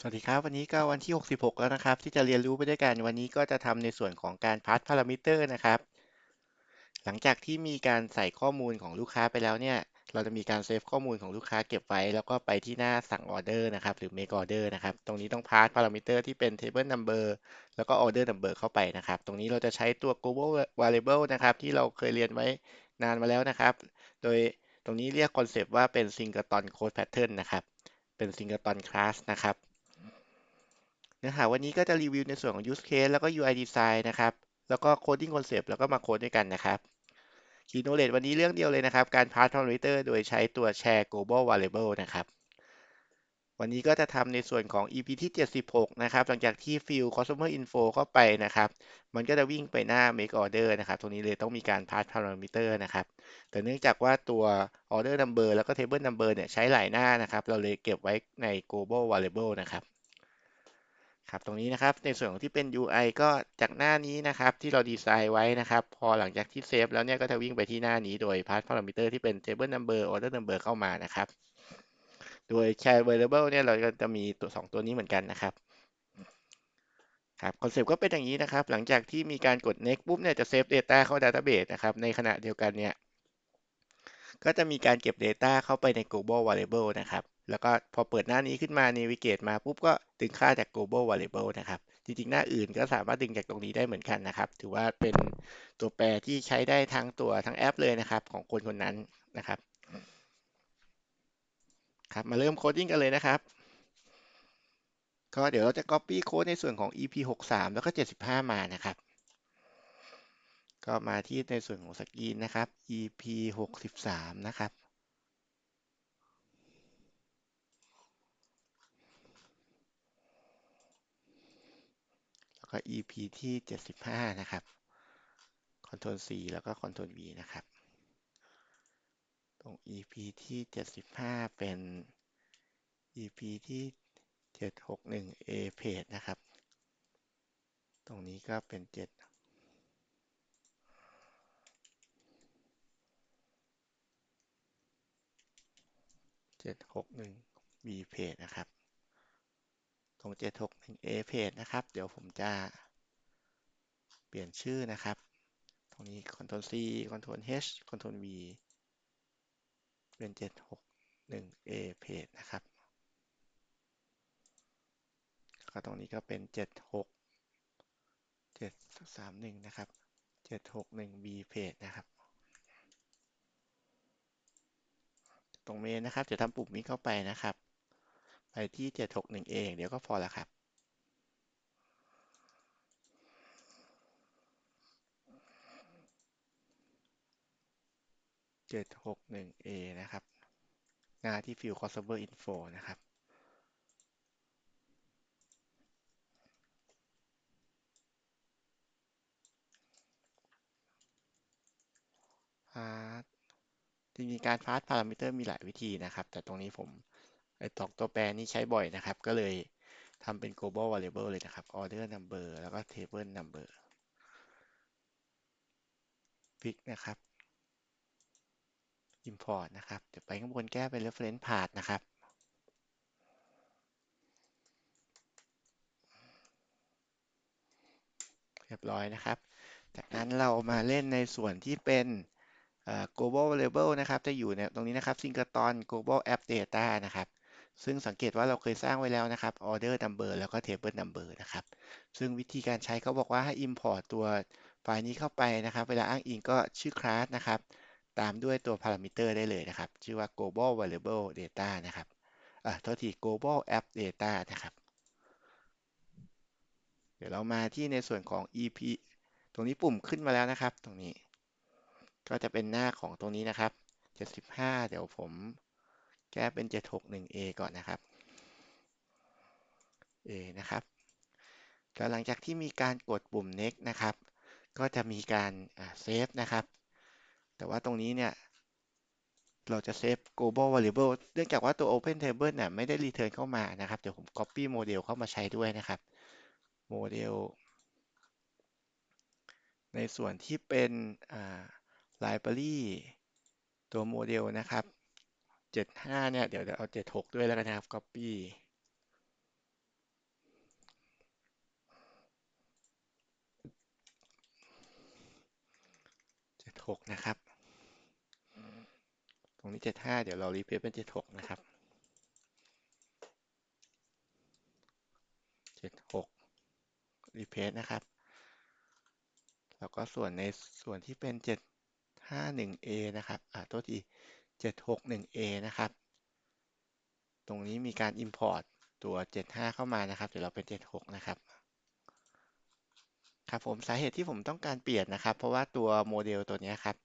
สวัสดีครับ วันนี้ก็วันที่ 66 แล้วนะครับ ที่จะเรียนรู้ไปด้วยกันวันนี้ก็จะทำในส่วนของการพาสพารามิเตอร์นะครับ หลังจากที่มีการใส่ข้อมูลของลูกค้าไปแล้วเนี่ย เราจะมีการเซฟข้อมูลของลูกค้าเก็บไว้ แล้วก็ไปที่หน้าสั่งออเดอร์นะครับ หรือ make order นะครับ ตรงนี้ต้องพาสพารามิเตอร์ที่เป็น table number แล้วก็ order number เข้าไปนะครับ ตรงนี้เราจะใช้ตัว global variable นะครับ ที่เราเคยเรียนไว้นานมาแล้วนะครับ โดยตรงนี้เรียกคอนเซปต์ว่าเป็น singleton code pattern นะครับ เป็น singleton class นะครับ เนื้อหาวันนี้ก็จะรีวิวในส่วนของ use case แล้วก็ UI design นะครับ แล้วก็ coding concept แล้วก็มาโค้ดด้วยกันนะครับ key knowledge วันนี้เรื่องเดียวเลยนะครับ การ pass parameter โดยใช้ตัว share global variable นะครับ วันนี้ก็จะทำในส่วนของ EP ที่ 76 นะครับ หลังจากที่ fill customer info เข้าไปนะครับ มันก็จะวิ่งไปหน้า make order นะครับ ตรงนี้เลยต้องมีการ pass parameter นะครับ แต่เนื่องจากว่าตัว order number แล้วก็ table number เนี่ยใช้หลายหน้านะครับ เราเลยเก็บไว้ใน global variable นะครับ ครับตรงนี้นะครับในส่วนของที่เป็น UI ก็จากหน้านี้นะครับที่เราดีไซน์ไว้นะครับ พอหลังจากที่เซฟแล้วเนี่ยก็จะวิ่งไปที่หน้านี้โดย pass parameter ที่เป็น table number order number เข้ามานะครับ โดย share variable เนี่ยเราก็จะมีตัว 2 ตัวนี้เหมือนกันนะครับครับคอนเซปต์ก็เป็นอย่างนี้นะครับ หลังจากที่มีการกด next ปุ๊บเนี่ยจะเซฟ data เข้า database นะครับ ในขณะเดียวกันเนี่ยก็จะมีการเก็บ data เข้าไปใน global variable นะครับ แล้วก็พอเปิดหน้านี้ขึ้นมา navigate มาปุ๊บก็ดึงค่าจาก global variable นะครับ จริงๆ หน้าอื่นก็สามารถดึงจากตรงนี้ได้เหมือนกันนะครับ ถือว่าเป็นตัวแปรที่ใช้ได้ทั้งตัวทั้งแอปเลยนะครับ ของคนคนนั้นนะครับครับมาเริ่มโคดดิ้งกันเลยนะครับ ก็เดี๋ยวเราจะ copy โค้ดในส่วนของ EP 63 แล้วก็ 75 มานะครับ ก็มาที่ในส่วนของสกรีนนะครับ EP 63 นะครับ ก็ EP ที่ 75 นะครับ Ctrl C แล้วก็ Ctrl V นะครับ ตรง EP ที่ 75 เป็น EP ที่ 761 A page นะครับ ตรงนี้ก็เป็น 7 761 B page นะครับ ตรง 761A page นะครับ เดี๋ยวผมจะเปลี่ยนชื่อนะครับ ตรงนี้ Ctrl C Ctrl H Ctrl V เป็น 761A page นะครับก็ตรงนี้ก็เป็น76 731นะครับ 761B page นะครับ ตรงเมนนะครับ จะทำปุ่มนี้เข้าไปนะครับ ไปที่ 761เองเดี๋ยวก็พอแล้วครับ 761A นะครับ หน้าที่ Field Customer Info นะครับพาร์ทจริงๆการพาร์ทพารามิเตอร์มีหลายวิธีนะครับ แต่ตรงนี้ผม ไอ้ตอกตัวแปรนี้ใช้บ่อยนะครับ ก็เลยทำเป็น global variable เลยนะครับ order number แล้วก็ table number fix นะครับ import นะครับ เดี๋ยวไปข้างบนแก้เป็น reference path นะครับ เรียบร้อยนะครับ จากนั้นเรามาเล่นในส่วนที่เป็น global variable นะครับ จะอยู่ในตรงนี้นะครับ singleton global app data นะครับ ซึ่งสังเกตว่าเราเคยสร้างไว้แล้วนะครับ order number แล้วก็ table number นะครับ ซึ่งวิธีการใช้เขาบอกว่าให้ import ตัวไฟล์นี้เข้าไปนะครับ เวลาอ้างอิงก็ชื่อ class นะครับ ตามด้วยตัว parameter ได้เลยนะครับ ชื่อว่า global variable data นะครับอะโทษที global app data นะครับ เดี๋ยวเรามาที่ในส่วนของ EP ตรงนี้ปุ่มขึ้นมาแล้วนะครับ ตรงนี้ ก็จะเป็นหน้าของตรงนี้นะครับ 75 เดี๋ยวผม แก้เป็น 761A ก่อนนะครับ A นะครับ แล้วหลังจากที่มีการกดปุ่ม next นะครับ ก็จะมีการเซฟนะครับ แต่ว่าตรงนี้เนี่ย เราจะเซฟ global variable เนื่องจากว่าตัว open table เนี่ยไม่ได้ return เข้ามานะครับ เดี๋ยวผม copy โมเดลเข้ามาใช้ด้วยนะครับโมเดลในส่วนที่เป็น library ตัวโมเดลนะครับ เจ็ดห้าเนี่ยเดี๋ยวเอาเจ็ดหกด้วยแล้วกันนะครับ copy เจ็ดหกนะครับ ตรงนี้เจ็ดห้าเดี๋ยวเรารีเพลเป็นเจ็ดหกนะครับเจ็ดหกรีเพลนะครับ แล้วก็ส่วนในส่วนที่เป็นเจ็ดห้าหนึ่งเอนะครับ อ่าตัวที่ 761A นะครับ ตรงนี้มีการ Import ตัว 75 เข้ามานะครับ เดี๋ยวเราเป็น 76 นะครับ ครับผมสาเหตุที่ผมต้องการเปลี่ยนนะครับ เพราะว่าตัวโมเดลตัวนี้ครับ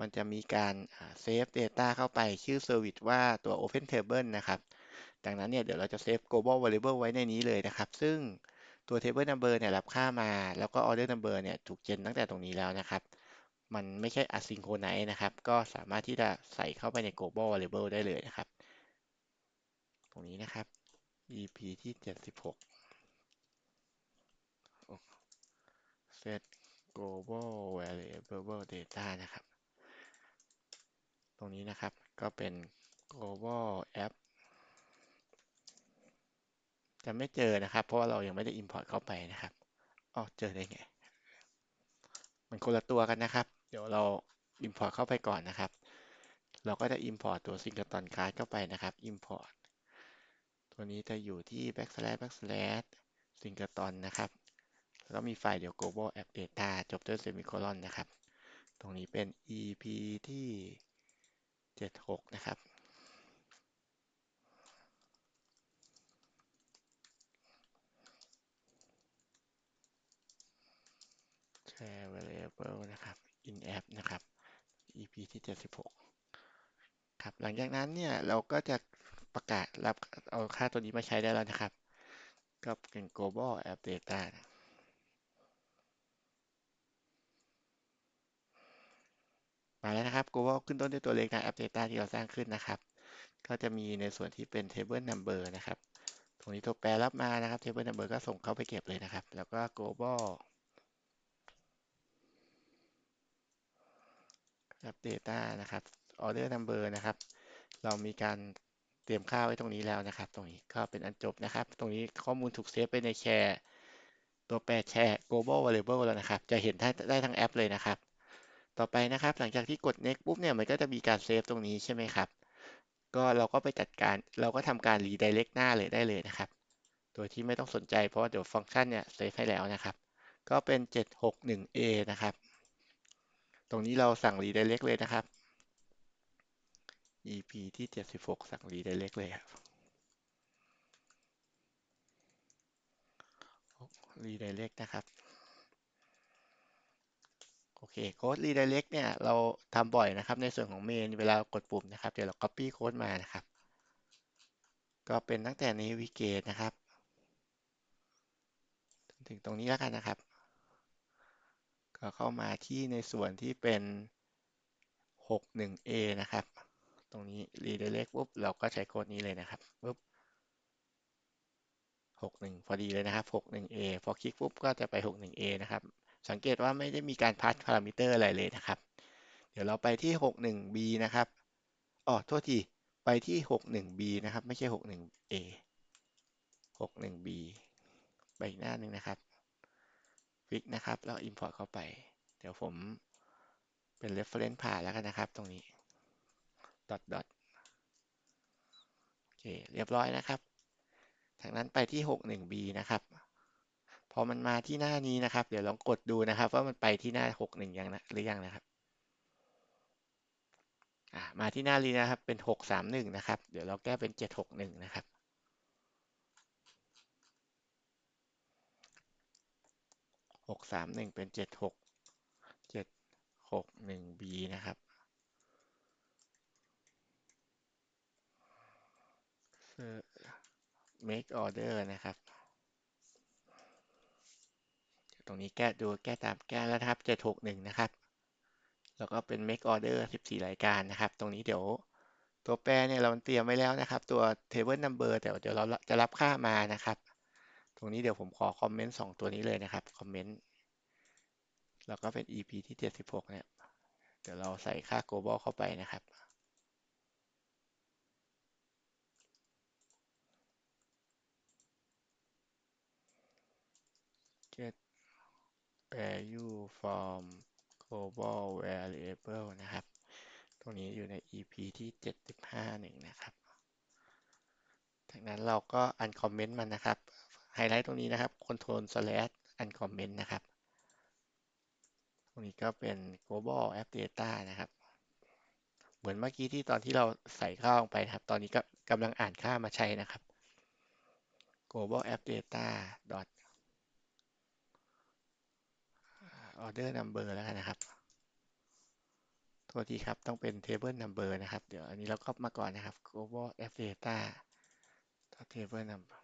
มันจะมีการเซฟ Data เข้าไปชื่อ Service ว่าตัว Open Table นะครับ ดังนั้นเนี่ยเดี๋ยวเราจะเซฟ global variable ไว้ในนี้เลยนะครับ ซึ่งตัว table number เนี่ยรับค่ามา แล้วก็ order number เนี่ยถูกเจนตั้งแต่ตรงนี้แล้วนะครับ มันไม่ใช่ asynchronous นะครับ ก็สามารถที่จะใส่เข้าไปใน global variable ได้เลยนะครับ ตรงนี้นะครับ EP ที่ 76 set global variable data นะครับ ตรงนี้นะครับก็เป็น global app จะไม่เจอนะครับ เพราะว่าเรายังไม่ได้ import เข้าไปนะครับอ๋อเจอได้ไง มันคนละตัวกันนะครับ เดี๋ยวเรา import เข้าไปก่อนนะครับ เราก็จะ import ตัว singleton card เข้าไปนะครับ import ตัวนี้จะอยู่ที่ backslash backslash singleton นะครับแล้วก็มีไฟล์เดี๋ยว global app data จบด้วย semicolon นะครับ ตรงนี้เป็น ep ที่ 76 นะครับแชร์ variable นะครับ in app นะครับ EP ที่ 76 ครับ หลังจากนั้นเนี่ยเราก็จะประกาศรับเอาค่าตัวนี้มาใช้ได้แล้วนะครับ ก็เป็น global app data มาแล้วนะครับ global ขึ้นต้นด้วยตัวเลขนะ app data ที่เราสร้างขึ้นนะครับ ก็จะมีในส่วนที่เป็น table number นะครับ ตรงนี้ตัวแปรรับมานะครับ table number ก็ส่งเข้าไปเก็บเลยนะครับ แล้วก็ global app data นะครับ order number นะครับ เรามีการเตรียมค่าไว้ตรงนี้แล้วนะครับ ตรงนี้ก็เป็นอันจบนะครับ ตรงนี้ข้อมูลถูกเซฟไปในแชร์ตัวแปรแชร์ global variable แล้วนะครับ จะเห็นได้ทั้งแอปเลยนะครับ ต่อไปนะครับ หลังจากที่กด next ปุ๊บเนี่ยมันก็จะมีการเซฟตรงนี้ใช่ไหมครับ ก็เราก็ไปจัดการเราก็ทำการ redirect หน้าเลยได้เลยนะครับ โดยที่ไม่ต้องสนใจเพราะว่าเดี๋ยวฟังก์ชันเนี่ยเซฟให้แล้วนะครับ ก็เป็น 761A นะครับ ตรงนี้เราสั่ง redirect เลยนะครับ EP ที่ 76 สั่ง redirect เลยครับ redirect นะครับ โอเคโค้ด redirect เนี่ย เราทำบ่อยนะครับ ในส่วนของ main เวลากดปุ่มนะครับ เดี๋ยวเรา copy โค้ดมานะครับ ก็เป็นตั้งแต่ navigate นะครับ ถึงตรงนี้แล้วกันนะครับ ก็เข้ามาที่ในส่วนที่เป็น 61A นะครับ ตรงนี้ redirect ปุ๊บเราก็ใช้โค้ดนี้เลยนะครับปุ๊บ61 พอดีเลยนะครับ 61A พอคลิกปุ๊บก็จะไป 61A นะครับ สังเกตว่าไม่ได้มีการพาสพารามิเตอร์อะไรเลยนะครับ เดี๋ยวเราไปที่ 61B นะครับอ๋อโทษที ไปที่ 61B นะครับ ไม่ใช่ 61A 61B ไปอีกหน้าหนึ่งนะครับ ฟิกนะครับ แล้ว import เข้าไป เดี๋ยวผมเป็น reference ผ่านแล้วกันนะครับ ตรงนี้ dot dot โอเค เรียบร้อยนะครับจากนั้นไปที่ 61B นะครับ พอมันมาที่หน้านี้นะครับ เดี๋ยวลองกดดูนะครับ ว่ามันไปที่หน้า 61ยังนะหรือยังนะครับมาที่หน้านี้นะครับ เป็น 631 นะครับ เดี๋ยวเราแก้เป็น 761 นะครับ 631เป็น76 761B นะครับ make order นะครับ ตรงนี้แก้ดูแก้ตามแก้แล้วครับ 761 นะครับ แล้วก็เป็น make order 14 รายการนะครับ ตรงนี้เดี๋ยวตัวแปรเนี่ยเราเตรียมไว้แล้วนะครับ ตัว table number แต่เดี๋ยวเราจะรับค่ามานะครับ ตรงนี้เดี๋ยวผมขอคอมเมนต์2ตัวนี้เลยนะครับ คอมเมนต์ แล้วก็เป็น EP ที่ 76 เนี่ย เดี๋ยวเราใส่ค่า global เข้าไปนะครับ get value from global variable นะครับ ตรงนี้อยู่ใน EP ที่ 75.1 นะครับ จากนั้นเราก็ uncomment มันนะครับ ไฮไลท์ตรงนี้นะครับ control slash uncomment นะครับ ตรงนี้ก็เป็น global app data นะครับ เหมือนเมื่อกี้ที่ตอนที่เราใส่ข้าลงไปนะครับ ตอนนี้ก็กำลังอ่านค่ามาใช้นะครับ global app data dot order number แล้วกันนะครับโทษทีครับ ต้องเป็น table number นะครับ เดี๋ยวอันนี้เราก็มาก่อนนะครับ global app data table number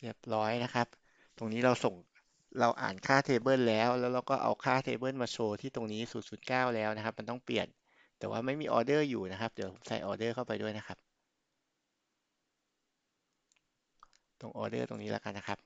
เรียบร้อยนะครับ ตรงนี้เราส่งเราอ่านค่า table แล้ว แล้วเราก็เอาค่า table มาโชว์ที่ตรงนี้ 009 แล้วนะครับ มันต้องเปลี่ยน แต่ว่าไม่มีออเดอร์อยู่นะครับ เดี๋ยวใส่ออเดอร์เข้าไปด้วยนะครับ ตรงออเดอร์ตรงนี้แล้วกันนะครับ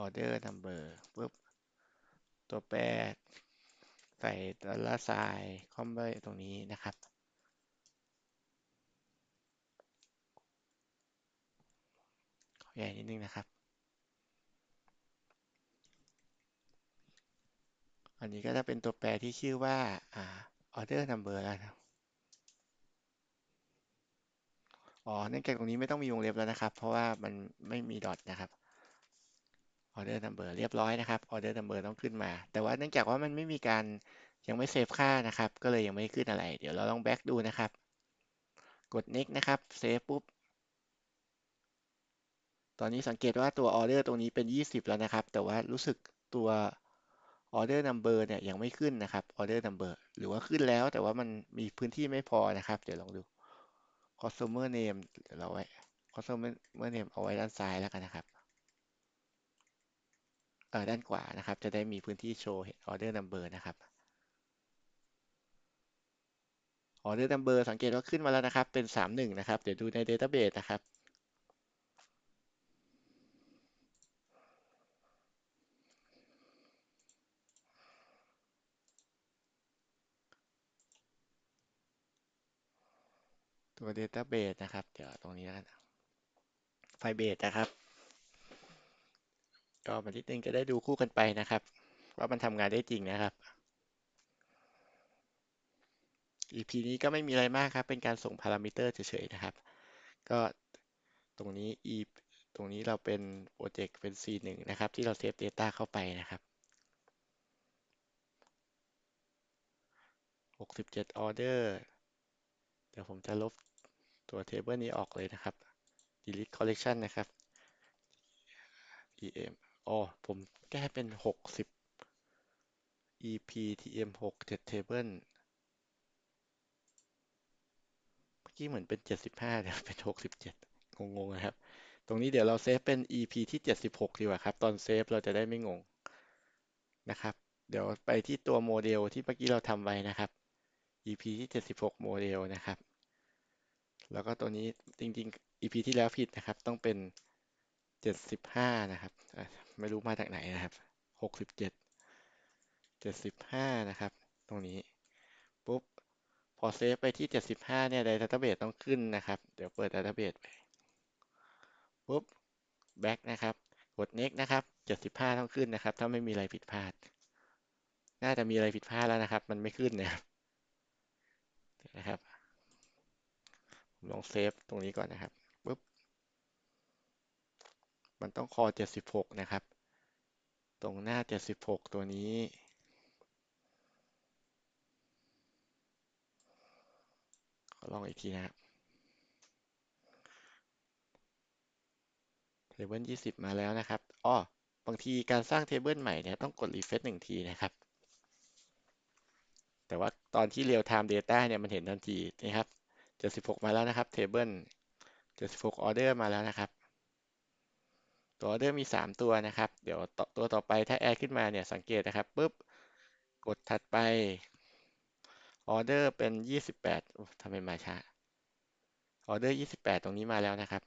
order number ปุ๊บ ตัวแปร ใส่ดอลลาร์ไซน์คอมไปตรงนี้นะครับ ขอ ใหญ่นิดนึงนะครับ อันนี้ก็จะเป็นตัวแปรที่ชื่อว่าอ่า order number แล้วครับอ๋อเนื่องจากตรงนี้ไม่ต้องมีวงเล็บแล้วนะครับ เพราะว่ามันไม่มีดอทนะครับ order number เรียบร้อยนะครับ order number ต้องขึ้นมา แต่ว่าเนื่องจากว่ามันไม่มีการยังไม่เซฟค่านะครับ ก็เลยยังไม่ขึ้นอะไร เดี๋ยวเราลอง back ดูนะครับ กด next นะครับ เซฟปุ๊บ ตอนนี้สังเกตว่าตัว order ตรงนี้เป็น 20 แล้วนะครับ แต่ว่ารู้สึกตัว order number เนี่ยยังไม่ขึ้นนะครับ order number หรือว่าขึ้นแล้วแต่ว่ามันมีพื้นที่ไม่พอนะครับ เดี๋ยวลองดู customer name เดี๋ยวเราไว้ customer name เอาไว้ด้านซ้ายแล้วกันนะครับเออด้านขวานะครับ จะได้มีพื้นที่โชว์ order number นะครับ order number สังเกตว่าขึ้นมาแล้วนะครับ เป็น 31 นะครับ เดี๋ยวดูใน database นะครับ ตัว database นะครับ เดี๋ยวตรงนี้แล้วกันไฟเบสนะครับ ก็มานิดนึงจะได้ดูคู่กันไปนะครับ ว่ามันทำงานได้จริงนะครับ EP นี้ก็ไม่มีอะไรมากครับ เป็นการส่งพารามิเตอร์เฉยๆนะครับ ก็ตรงนี้ e ตรงนี้เราเป็นโปรเจกต์เป็น C1 นะครับ ที่เราเซฟ Data เข้าไปนะครับ 67 Order เดี๋ยวผมจะลบ ตัว Table นี้ออกเลยนะครับ Delete Collection นะครับ em อ๋อผมแก้เป็น 60 ep tm 67 Table เมื่อกี้เหมือนเป็น 75เดี๋ยวเป็น 67 งงๆนะครับ ตรงนี้เดี๋ยวเราเซฟเป็น EP ที่ 76 ดีกว่าครับ ตอนเซฟเราจะได้ไม่งงนะครับ เดี๋ยวไปที่ตัวโมเดลที่เมื่อกี้เราทำไว้นะครับ EP ที่ 76 โมเดลนะครับ แล้วก็ตัวนี้จริงๆ EP ที่แล้วผิดนะครับ ต้องเป็น 75 นะครับ ไม่รู้มาจากไหนนะครับ 67 75 นะครับ ตรงนี้ ปุ๊บ พอเซฟไปที่ 75 เนี่ยในดัตเตอร์เบสต้องขึ้นนะครับ เดี๋ยวเปิดดัตเตอร์เบสไป ปุ๊บ back นะครับ กด next นะครับ 75 ต้องขึ้นนะครับ ถ้าไม่มีอะไรผิดพลาด น่าจะมีอะไรผิดพลาดแล้วนะครับ มันไม่ขึ้นนะครับนะครับ ลองเซฟตรงนี้ก่อนนะครับปุ๊บมันต้องคอ 76 นะครับ ตรงหน้า 76 ตัวนี้ขอลองอีกทีนะครับเทเบิล20 มาแล้วนะครับอ้อบางทีการสร้างเทเบิลใหม่เนี่ยต้องกดรีเฟรชหนึ่งทีนะครับแต่ว่าตอนที่เรียลไทม์ Data เนี่ยมันเห็นทันทีนะครับ 76 มาแล้วนะครับเทเบิล76ออเดอร์มาแล้วนะครับ ตัวออเดอร์มี 3 ตัวนะครับ เดี๋ยวตัวต่อไปถ้าแอดขึ้นมาเนี่ยสังเกตนะครับปุ๊บ กดถัดไปออเดอร์เป็น 28ทำไมมาช้าออเดอร์28 ตรงนี้มาแล้วนะครับ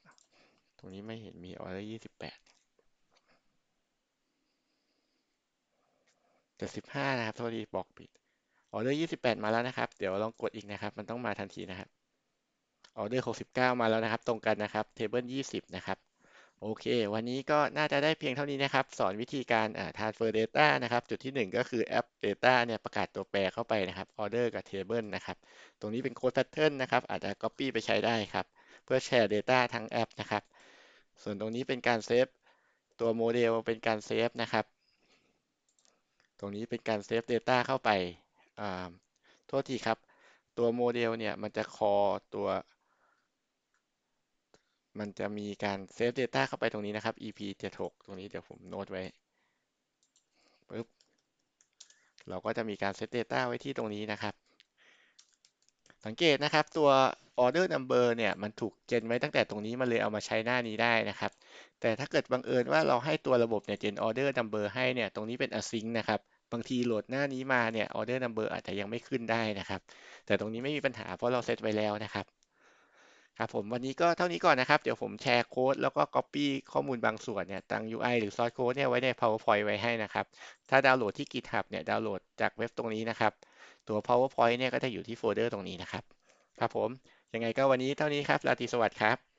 ตรงนี้ไม่เห็นมีออเดอร์28 75นะครับโทษทีบอกผิดออเดอร์28มาแล้วนะครับ เดี๋ยวลองกดอีกนะครับ มันต้องมาทันทีนะครับ ออเดอร์69มาแล้วนะครับ ตรงกันนะครับเทเบิล20นะครับโอเค วันนี้ก็น่าจะได้เพียงเท่านี้นะครับ สอนวิธีการอ่า transfer data นะครับ จุดที่หนึ่งก็คือแอป data เนี่ยประกาศตัวแปรเข้าไปนะครับ order กับ table นะครับ ตรงนี้เป็น code pattern นะครับ อาจจะ copy ไปใช้ได้ครับ เพื่อแชร์ data ทั้งแอปนะครับ ส่วนตรงนี้เป็นการเซฟตัวโมเดลเป็นการเซฟนะครับ ตรงนี้เป็นการเซฟ data เข้าไปอ่าโทษทีครับ ตัวโมเดลเนี่ยมันจะ call ตัว มันจะมีการเซฟ Data เข้าไปตรงนี้นะครับ EP 76ตรงนี้เดี๋ยวผมโน้ตไว้ปึ๊บเราก็จะมีการเซฟ Data ไว้ที่ตรงนี้นะครับ สังเกตนะครับตัว Order Number เนี่ยมันถูกเจนไว้ตั้งแต่ตรงนี้มันเลยเอามาใช้หน้านี้ได้นะครับ แต่ถ้าเกิดบังเอิญว่าเราให้ตัวระบบเนี่ยเจน Order Number ให้เนี่ยตรงนี้เป็น Async นะครับบางทีโหลดหน้านี้มาเนี่ย Order Number อาจจะยังไม่ขึ้นได้นะครับ แต่ตรงนี้ไม่มีปัญหาเพราะเราเซตไว้แล้วนะครับ ครับผมวันนี้ก็เท่านี้ก่อนนะครับ เดี๋ยวผมแชร์โค้ดแล้วก็ Copy ข้อมูลบางส่วนเนี่ยตั้ง UI หรือ Source Code เนี่ยไว้ใน PowerPoint ไว้ให้นะครับ ถ้าดาวน์โหลดที่ GitHub เนี่ยดาวน์โหลดจากเว็บตรงนี้นะครับ ตัว PowerPoint เนี่ยก็จะอยู่ที่โฟลเดอร์ตรงนี้นะครับ ครับผม ยังไงก็วันนี้เท่านี้ครับ ราตรีสวัสดิ์ครับ